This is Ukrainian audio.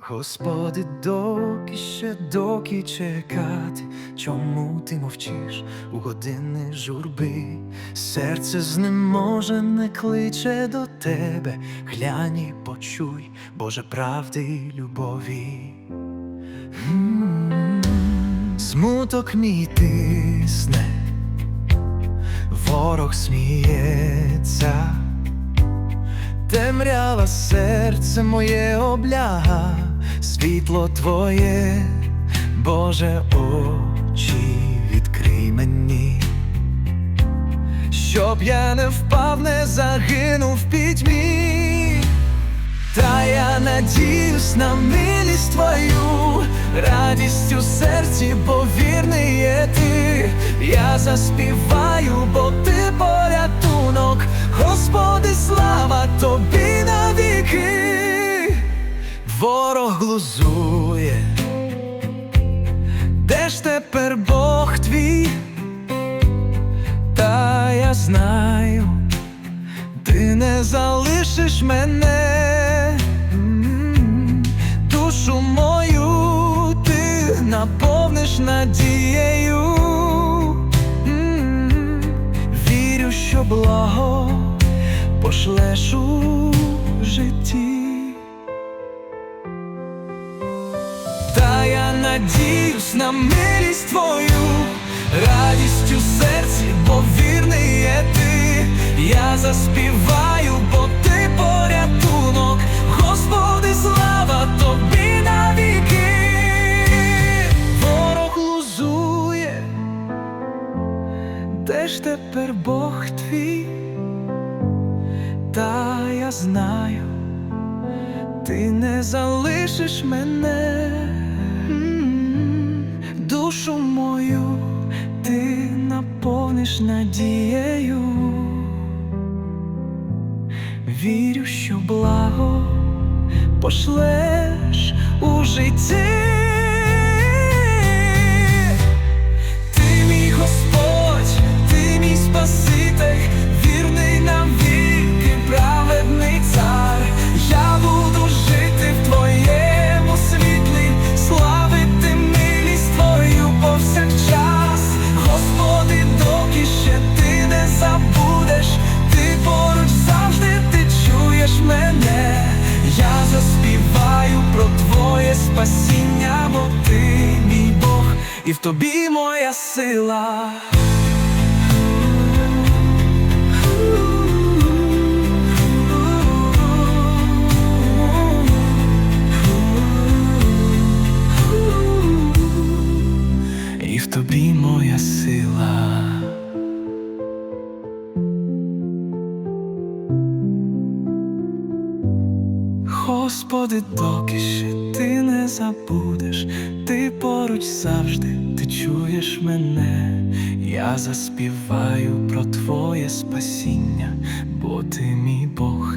Господи, доки ще доки чекати, чому ти мовчиш у години журби? Серце знеможене кличе до тебе, глянь почуй, Боже правди й любові. Смуток мій тисне, ворог сміється. Темрява серце моє обляга, світло твоє, Боже, очі відкрий мені, щоб я не впав, не загинув в пітьмі, та я надіюсь на милість твою, радість у серці, повірний є ти, я заспіваю, бо ти порятунок, Господи, слава тобі глузує, де ж тепер Бог твій? Та я знаю, ти не залишиш мене, душу мою ти наповниш надією. Вірю, що благо пошлеш у житті. Надіюсь на милість твою, радість у серці, бо вірний є ти, я заспіваю, бо ти порятунок, Господи, слава тобі навіки, ворог лузує, де ж тепер Бог твій, та я знаю ти не залишиш мене, душу мою ти наповниш надією. Вірю, що благо пошлеш у житті. Спасіння, бо ти мій Бог, і в тобі моя сила. Господи, доки ще ти не забудеш, ти поруч завжди, ти чуєш мене, я заспіваю про Твоє спасіння, бо ти мій Бог,